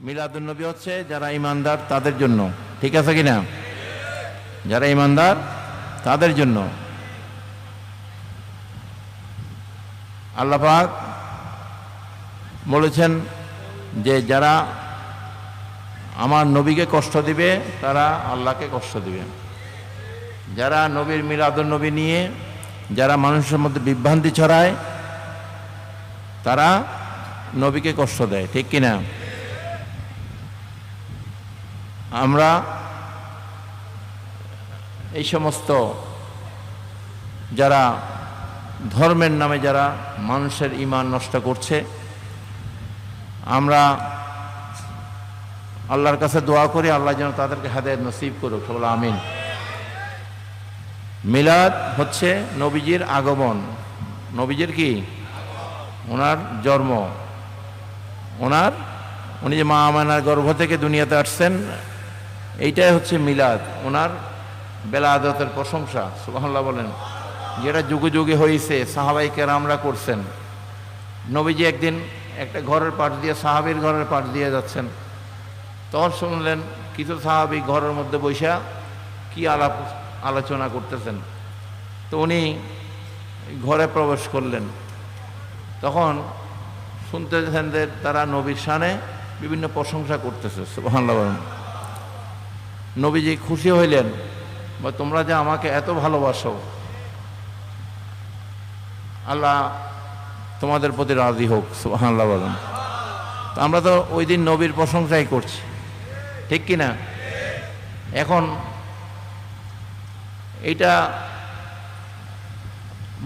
মিলাদুন্নবী হচ্ছে যারা ইমানদার তাদের জন্য। ঠিক আছে কিনা? যারা ইমানদার তাদের জন্য। আল্লাপাক বলেছেন যে যারা আমার নবীকে কষ্ট দিবে, তারা আল্লাহকে কষ্ট দিবে। যারা নবীর মিলাদুন্নবী নিয়ে যারা মানুষের মধ্যে বিভ্রান্তি ছড়ায়, তারা নবীকে কষ্ট দেয়। ঠিক কিনা? আমরা এই সমস্ত যারা ধর্মের নামে যারা মানুষের ইমান নষ্ট করছে, আমরা আল্লাহর কাছে দোয়া করি, আল্লাহ যেন তাদেরকে হাদের নসিব করুক সবল আমিন। মিলাদ হচ্ছে নবীজির আগমন। নবীজির কি? ওনার জন্ম। ওনার, উনি যে মা আমানার গর্ভ থেকে দুনিয়াতে আসছেন এইটাই হচ্ছে মিলাদ। ওনার বেলাদতের প্রশংসা, সুবহানাল্লাহ বলেন। যেটা যুগে যুগে হয়েছে সাহাবাইকে কেরামরা করছেন। নবীজি একদিন একটা ঘরের পাশ দিয়ে, সাহাবির ঘরের পাশ দিয়ে যাচ্ছেন। তখন শুনলেন কিছু সাহাবি ঘরের মধ্যে বৈশা কি আলাপ আলোচনা করতেছেন। তো উনি ঘরে প্রবেশ করলেন। তখন শুনতেছেন যে তারা নবীর শানে বিভিন্ন প্রশংসা করতেছে বলেন। নবীজি খুশি হইলেন, বা তোমরা যে আমাকে এত ভালোবাসো। আল্লাহ তোমাদের প্রতি রাজি হোক আল্লাহ বলেন। আমরা তো ওই দিন নবীর প্রশংসাই করছি। ঠিক কি না এখন এটা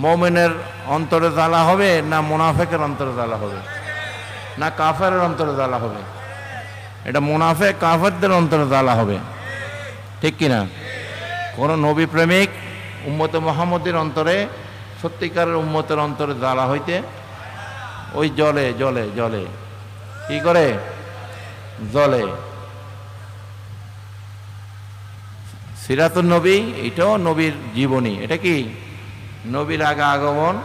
মোমেনের অন্তরে জ্বালা হবে, না মোনাফেকের অন্তরে জ্বালা হবে? না কাফের অন্তরে জ্বালা হবে? এটা মুনাফেক কাফেরদের অন্তরে জ্বালা হবে। ঠিক কিনা? কোন নবী প্রেমিক উম্মত মোহাম্মদের অন্তরে, সত্যিকারের উম্মতের অন্তরে জ্বালা হইতে ওই জলে জলে জলে। কি করে? জলে। সিরাতুল নবী, এটাও নবীর জীবনী। এটা কি? নবীর আগে আগমন।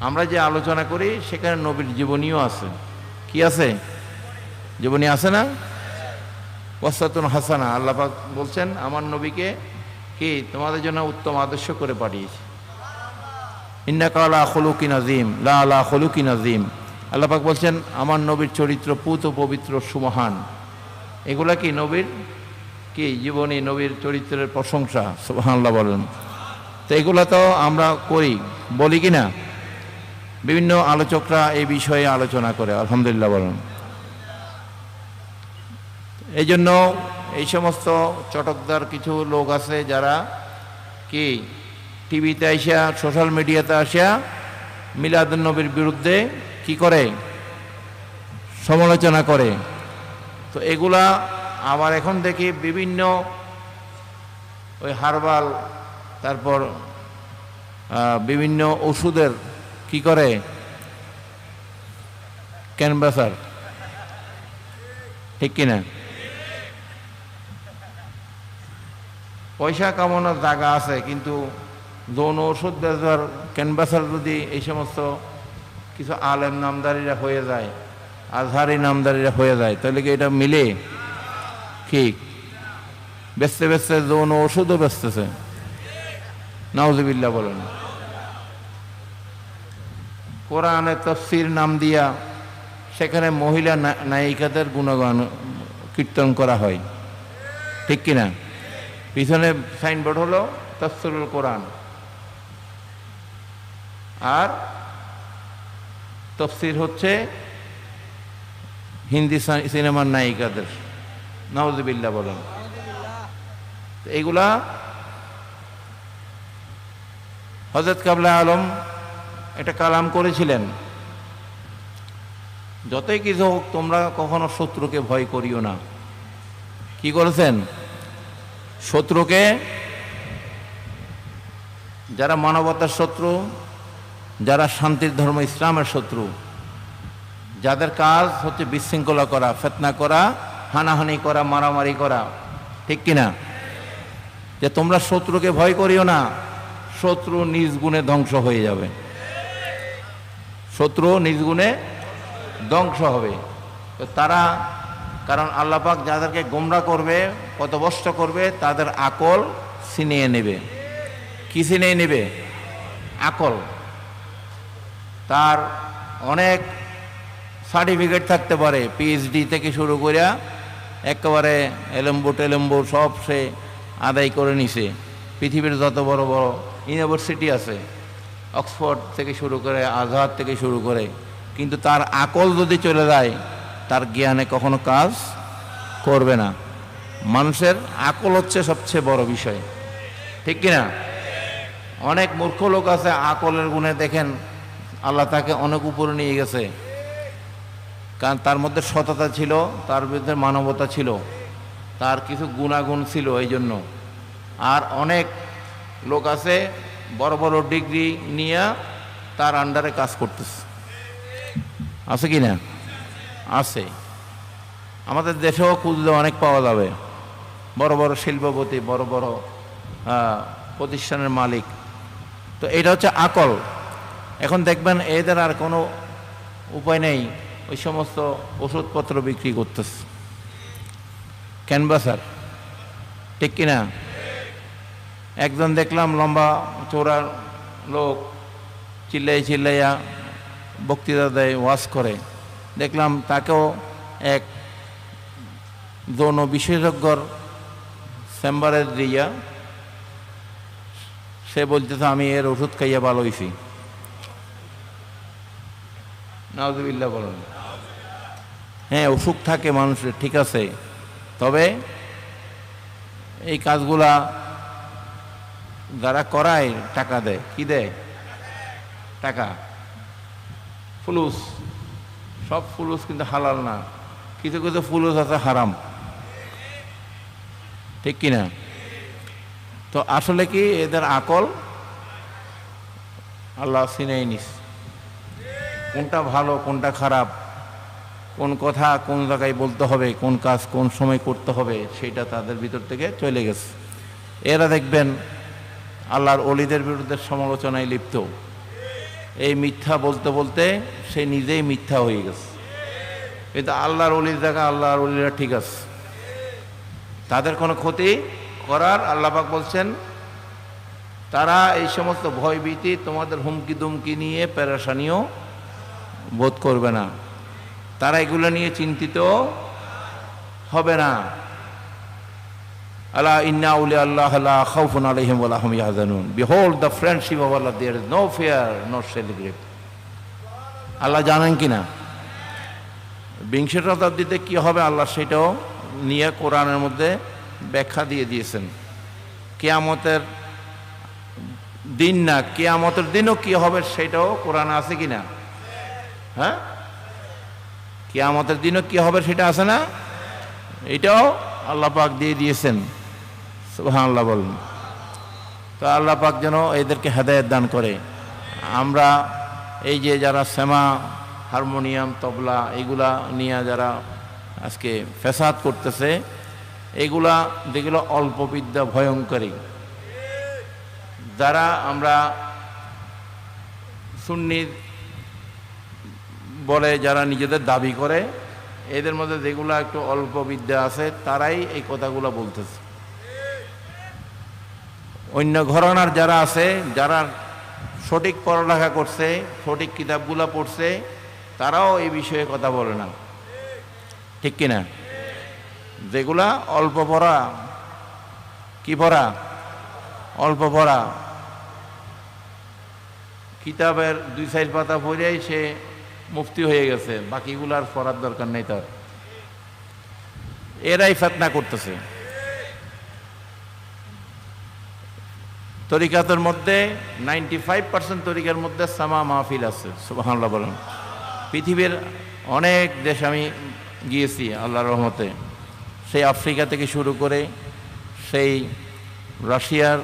আমরা যে আলোচনা করি, সেখানে নবীর জীবনীও আছে। কি আছে? জীবনী আছে না? ওয়াসাতুন হাসানা আল্লাপাক বলছেন, আমার নবীকে কি তোমাদের জন্য উত্তম আদর্শ করে পাঠিয়েছি? ইন্নাকা আলা খলুকি নাজিম লা আলা খলুকি নাজিম আল্লাহ পাক বলছেন, আমার নবীর চরিত্র পুত পবিত্র সুমহান। এগুলা কি নবীর? কি জীবনী, নবীর চরিত্রের প্রশংসা? সুবহানাল্লাহ বলেন। তো এগুলা তো আমরা করি, বলি কি না বিভিন্ন আলোচকরা এই বিষয়ে আলোচনা করে, আলহামদুলিল্লাহ বলেন। এই জন্য এই সমস্ত চটকদার কিছু লোক আছে যারা কি টিভিতে আসিয়া, সোশ্যাল মিডিয়াতে আসিয়া মিলাদুন্নবীর বিরুদ্ধে কি করে? সমালোচনা করে। তো এগুলা আবার এখন দেখি বিভিন্ন ওই হারবাল, তারপর বিভিন্ন ওষুধের কি করে? ক্যানভাসার। ঠিক কিনা? পয়সা কামানোর জায়গা আছে, কিন্তু যৌন ওষুধ বেচার ক্যানভাসার যদি এই সমস্ত কিছু আলেম নামদারিরা হয়ে যায়, আজহারি নামদারিরা হয়ে যায়, তাহলে কি এটা মিলে? ঠিক বেচতে বেচতে যৌন ওষুধও বেচতেছে। নাউজুবিল্লাহ বলেন। কোরআনে তফসির নাম দিয়া সেখানে মহিলা নায়িকাদের গুণগান কীর্তন করা হয়। ঠিক কিনা? পিছনে সাইনবোর্ড হলো তফসিরুল কোরআন। আর তফসির হচ্ছে হিন্দি সিনেমার নায়িকাদের। নওয়াজবিল্লা বলেন। এইগুলা হজরত কাবলা আলম একটা কালাম করেছিলেন। যতই কিছু হোক তোমরা কখনো শত্রুকে ভয় করিও না। কি করেছেন? শত্রুকে, যারা মানবতার শত্রু, যারা শান্তির ধর্ম, ইসলামের শত্রু, যাদের কাজ হচ্ছে বিশৃঙ্খলা করা, ফেতনা করা, হানাহানি করা, মারামারি করা, ঠিক কিনা যে তোমরা শত্রুকে ভয় করিও না, শত্রু নিজ গুণে ধ্বংস হয়ে যাবে। শত্রু নিজ গুণে ধ্বংস হবে। তারা কারণ আল্লাপাক যাদেরকে গোমরা করবে, পথভ্রষ্ট করবে, তাদের আকল ছিনিয়ে নেবে। কি ছিনিয়ে নেবে? আকল। তার অনেক সার্টিফিকেট থাকতে পারে পিএইচডি থেকে শুরু করে একেবারে এলম্বু টেলম্বু সব সে আদায় করে নিছে। পৃথিবীর যত বড় বড় ইউনিভার্সিটি আছে, অক্সফোর্ড থেকে শুরু করে, আজহার থেকে শুরু করে, কিন্তু তার আকল যদি চলে যায় তার জ্ঞানে কখনো কাজ করবে না। মানুষের আকল হচ্ছে সবচেয়ে বড় বিষয়। ঠিক কিনা? অনেক মূর্খ লোক আছে আকলের গুণে দেখেন আল্লাহ তাকে অনেক উপরে নিয়ে গেছে। কারণ তার মধ্যে সততা ছিল, তার বিরুদ্ধে মানবতা ছিল, তার কিছু গুণাগুণ ছিল এই জন্য। আর অনেক লোক আছে বড় বড় ডিগ্রি নিয়ে তার আন্ডারে কাজ করতেছে। আছে কি না আছে। আমাদের দেশেও খুঁজলে অনেক পাওয়া যাবে। বড় বড় শিল্পপতি, বড় বড় প্রতিষ্ঠানের মালিক। তো এটা হচ্ছে আকল। এখন দেখবেন এদের আর কোনো উপায় নেই ওই সমস্ত ওষুধপত্র বিক্রি করতেছে। ক্যানভাসার। ঠিক কিনা? একজন দেখলাম লম্বা চোরা লোক চিল্লাই চিল্লাইয়া বক্তৃতা দেয় ওয়াশ করে। দেখলাম তাকেও এক যৌন বিশেষজ্ঞর চেম্বারে দিয়া সে বলতেছে, আমি এর ওষুধ খাইয়া ভালো হয়েছি নাওজবিল্লা বলেন। হ্যাঁ অসুখ থাকে মানুষের, ঠিক আছে। তবে এই কাজগুলা যারা করায়, টাকা দেয়। কি দেয়? টাকা। ফুলুস। সব ফুলুস কিন্তু হালাল না। কিছু কিছু ফুলুস আছে হারাম। ঠিক কিনা? তো আসলে কি এদের আকল? আল্লাহ সিনেই নিস। কোনটা ভালো, কোনটা খারাপ? কোন কথা কোন জায়গায় বলতে হবে, কোন কাজ কোন সময় করতে হবে, সেটা তাদের ভিতর থেকে চলে গেছে। এরা দেখবেন আল্লাহর অলিদের বিরুদ্ধে সমালোচনায় লিপ্ত। এই মিথ্যা বলতে বলতে সে নিজেই মিথ্যা হয়ে গেছে। কিন্তু আল্লাহর অলির জায়গা, আল্লাহর অলিরা ঠিক আছে। তাদের কোনো ক্ষতি করার আল্লাপাক বলছেন, তারা এই সমস্ত ভয়ভীতি তোমাদের হুমকি দুমকি নিয়ে প্যারাসানিও বোধ করবে না। তারা এগুলো নিয়ে চিন্তিত হবে না। আল্লাহ আল্লাহ খাউফুন আলাইহিম ওয়া লাহুম ইয়াহজানুন behold the friendship of Allah জানেন কি না বিংশ শতাব্দীতে কি হবে? আল্লাহ সেটাও নিয়ে কোরআনের মধ্যে ব্যাখ্যা দিয়ে দিয়েছেন। কেয়ামতের দিন না, কেয়ামতের দিনও কি হবে সেটাও কোরআনে আছে কি না হ্যাঁ? কেয়ামতের দিনও কি হবে সেটা আছে না? এটাও আল্লাহ পাক দিয়ে দিয়েছেন। সুবহান আল্লাহ বলেন। তো আল্লাহ পাক যেন এদেরকে হেদায়ত দান করে। আমরা এই যে যারা শ্যামা, হারমোনিয়াম, তবলা এগুলা নিয়ে যারা আজকে ফেসাদ করতেছে, এগুলা যেগুলো অল্প বিদ্যা ভয়ঙ্করী যারা আমরা সুন্নি বলে যারা নিজেদের দাবি করে, এদের মধ্যে যেগুলো একটু অল্প বিদ্যা আছে, তারাই এই কথাগুলো বলতেছে। অন্য ঘরানার যারা আছে, যারা সঠিক পড়ালেখা করছে, সঠিক কিতাবগুলা পড়ছে, তারাও এই বিষয়ে কথা বলে না। ঠিক কিনা? যেগুলা অল্প পড়া। কি পড়া? অল্প পড়া। কিতাবের দুই সাইড পাতা পড়েই সে মুফতি হয়ে গেছে বাকিগুলো আর পড়ার দরকার নেই তার। এরাই ফেতনা করতেছে। তরিকাতের মধ্যে নাইনটি ফাইভ পার্সেন্ট তরিকার মধ্যে সামা মাহফিল আছে সুবাহান্লাহ বলেন। পৃথিবীর অনেক দেশ আমি গিয়েছি, আল্লাহর রহমতে। সেই আফ্রিকা থেকে শুরু করে সেই রাশিয়ার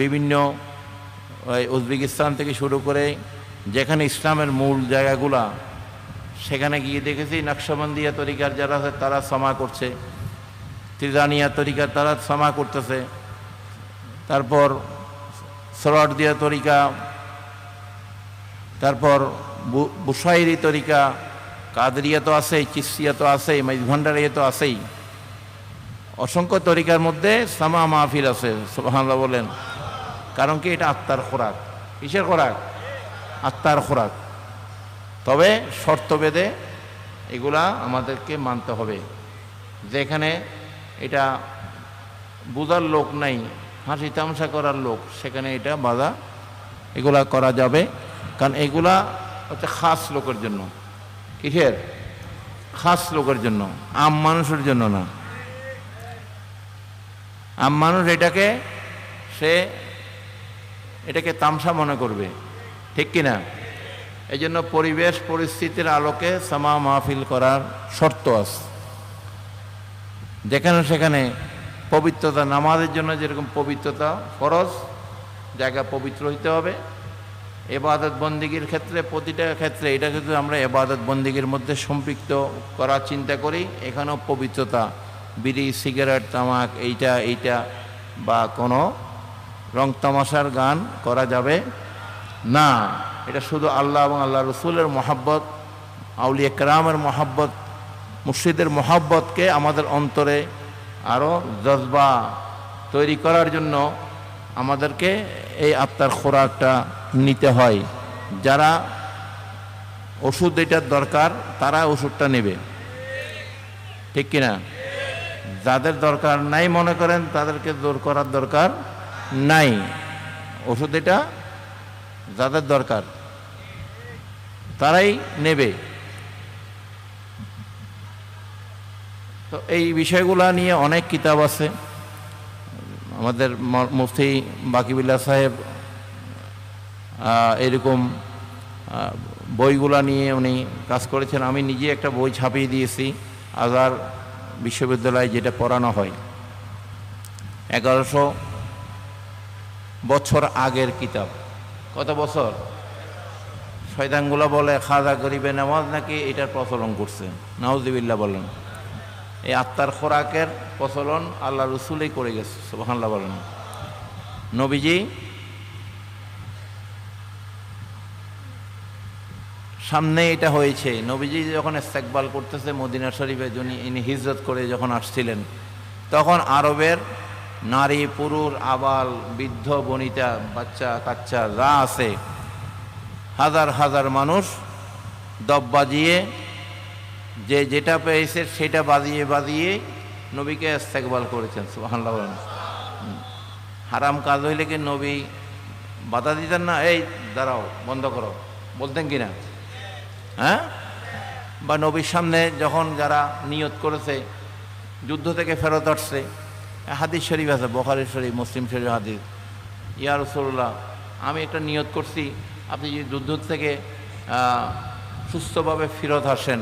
বিভিন্ন উজবেকিস্তান থেকে শুরু করে যেখানে ইসলামের মূল জায়গাগুলা, সেখানে গিয়ে দেখেছি নকশবন্দিয়া তরিকার যারা আছে তারা সমা করছে। তিজানিয়া তরিকার তারা সমা করতেছে। তারপর সরট দিয়া তরিকা, তারপর বুসাইরি তরিকা, কাদরিয়া তো আছেই, চিস্তিয়া তো আছেই, মাইজ ভান্ডারিয়া তো আছেই। অসংখ্য তরিকার মধ্যে সামা মাহফিল আছে, সুবহানাল্লাহ বলেন। কারণ কি? এটা আত্মার খোরাক। কিসের খোরাক? আত্মার খোরাক। তবে শর্ত বেদে এগুলা আমাদেরকে মানতে হবে। যেখানে এটা বুঝার লোক নাই হাসি তামসা করার লোক, সেখানে এটা বাধা। এগুলা করা যাবে, কারণ এগুলা হচ্ছে খাস লোকের জন্য। কিসের? খাস লোকের জন্য, আম মানুষের জন্য না। আম মানুষ এটাকে, সে এটাকে তামসা মনে করবে, ঠিক কিনা? এই জন্য পরিবেশ পরিস্থিতির আলোকে সামা মাহফিল করার শর্ত আছে। যেখানে সেখানে পবিত্রতা নামাজের জন্য যেরকম পবিত্রতা ফরজ, জায়গা পবিত্র হইতে হবে। এবাদত বন্দিগির ক্ষেত্রে, প্রতিটা ক্ষেত্রে এটা কিন্তু আমরা এবাদত বন্দিগির মধ্যে সম্পৃক্ত করার চিন্তা করি। এখানেও পবিত্রতা, বিড়ি, সিগারেট, তামাক, এইটা এইটা বা কোনো রং তামাশার গান করা যাবে না। এটা শুধু আল্লাহ এবং আল্লাহ রসুলের মহাব্বত, আউলিয়া কেরামের মহাব্বত, মুর্শিদের মহাব্বতকে আমাদের অন্তরে আরও জজবা তৈরি করার জন্য আমাদেরকে এই আত্মার খোরাকটা নিতে হয়। যারা ওষুধ এটার দরকার, তারা ওষুধটা নেবে। ঠিক কিনা? যাদের দরকার নাই মনে করেন, তাদেরকে দূর করার দরকার নাই। ওষুধ এটা যাদের দরকার, তারাই নেবে। এই বিষয়গুলা নিয়ে অনেক কিতাব আছে। আমাদের মুফতি বাকিবিল্লা সাহেব এরকম বইগুলা নিয়ে উনি কাজ করেছেন। আমি নিজে একটা বই ছাপিয়ে দিয়েছি আজার বিশ্ববিদ্যালয়ে যেটা পড়ানো হয়। এগারোশো বছর আগের কিতাব। কত বছর? শয়তানগুলো বলে, খাজা গরিবে নামাজ নাকি এটার প্রচলন করছে। নাউজিবিল্লা বলেন। এই আত্মার খোরাকের প্রচলন আল্লাহ রসুলেই করে গেছে, সুবহানাল্লাহ বলেন। নবীজি সামনে এটা হয়েছে। নবীজি যখন ইস্তেকবাল করতেছে মদিনা শরীফে যিনি ইনি হিজরত করে যখন আসছিলেন, তখন আরবের নারী, পুরুষ, আবাল, বৃদ্ধ, বনিতা, বাচ্চা, কাচ্চা, যা আছে, হাজার হাজার মানুষ দব বাজিয়ে যে যেটা পেয়েছে সেটা বাজিয়ে বাজিয়ে নবীকে ইস্তেকবাল করেছেন হুম। হারাম কাজ হইলে কি নবী বাধা দিতেন না? এই দাঁড়াও, বন্ধ করো। বলতেন কি না হ্যাঁ? বা নবীর সামনে যখন যারা নিয়ত করেছে, যুদ্ধ থেকে ফেরত আসছে, হাদিস শরীফ আছে, বখারি শরীফ, মুসলিম শরীফ হাদিস। ইয়া রসুল্লাহ আমি একটা নিয়ত করছি, আপনি যদি যুদ্ধ থেকে সুস্থভাবে ফেরত আসেন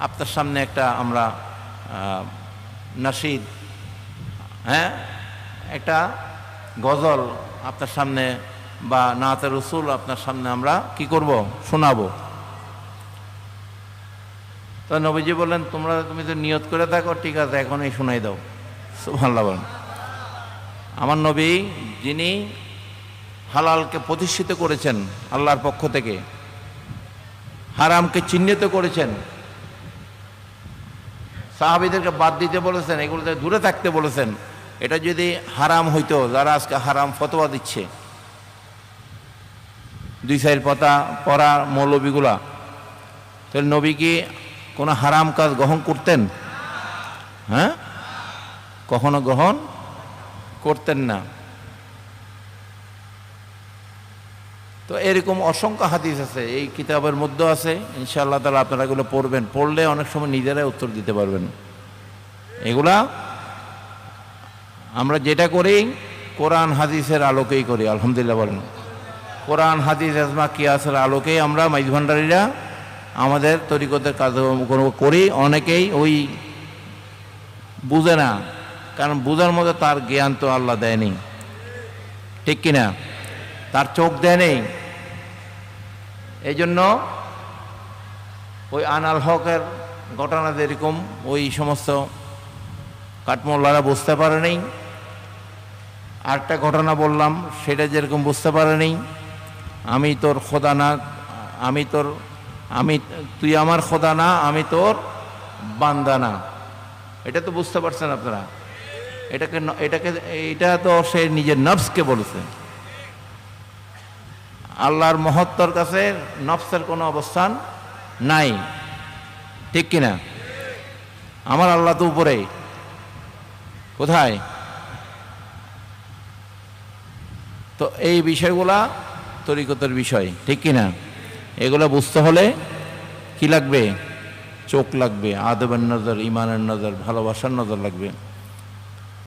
আপনার সামনে একটা আমরা নাসিদ হ্যাঁ? একটা গজল আপনার সামনে বা নাতে রসুল আপনার সামনে আমরা কি করব? শোনাবো। তো নবীজি বললেন, তোমরা তুমি তো নিয়ত করে থাকো, ঠিক আছে, এখনই শোনাই দাও। সুবহানাল্লাহ বলেন। আমার নবী, যিনি হালালকে প্রতিষ্ঠিত করেছেন আল্লাহর পক্ষ থেকে, হারামকে চিহ্নিত করেছেন সাহাবিদেরকে বাদ দিতে বলেছেন এগুলো থেকে দূরে থাকতে বলেছেন। এটা যদি হারাম হইতো, যারা আজকে হারাম ফতোয়া দিচ্ছে, দুই সাইড পাতা পড়া মৌলবীগুলা, তাহলে নবী কি কোনো হারাম কাজ গ্রহণ করতেন? হ্যাঁ? কখনো গ্রহণ করতেন না। তো এরকম অসংখ্য হাদিস আছে, এই কিতাবের মধ্যে আছে, ইনশাআল্লাহ তালা আপনারা এগুলো পড়বেন। পড়লে অনেক সময় নিজেরাই উত্তর দিতে পারবেন। এগুলা আমরা যেটা করি, কোরআন হাদিসের আলোকেই করি, আলহামদুলিল্লাহ বলেন। কোরআন হাদিস, আজমা, কিয়াসের আলোকেই আমরা মাইজ ভান্ডারীরা আমাদের তরিকতের কাজকর্ম করি, অনেকেই ওই বুঝে না। কারণ বুঝার মতো তার জ্ঞান তো আল্লাহ দেয়নি। ঠিক কিনা? তার চোখ দেয় নেই। এই জন্য ওই আনাল হকের ঘটনা যেরকম, ওই সমস্ত কাঠমোল্লারা বুঝতে পারেনি আরেকটা ঘটনা বললাম, সেটা যেরকম বুঝতে পারেনি আমি তোর খোদা না, আমি তোর, আমি, তুই আমার খোদা না, আমি তোর বান্দা না। এটা তো বুঝতে পারছেন আপনারা? এটাকে এটাকে, এটা তো সে নিজের নফসকে বলেছে। আল্লাহর মহত্বর কাছে নফসের কোনো অবস্থান নাই। ঠিক কিনা? আমার আল্লাহ তো উপরে। কোথায়? তো এই বিষয়গুলা তরিকতের বিষয়, ঠিক কিনা? এগুলো বুঝতে হলে কি লাগবে? চোখ লাগবে, আদবের নজর ইমানের নজর, ভালোবাসার নজর লাগবে।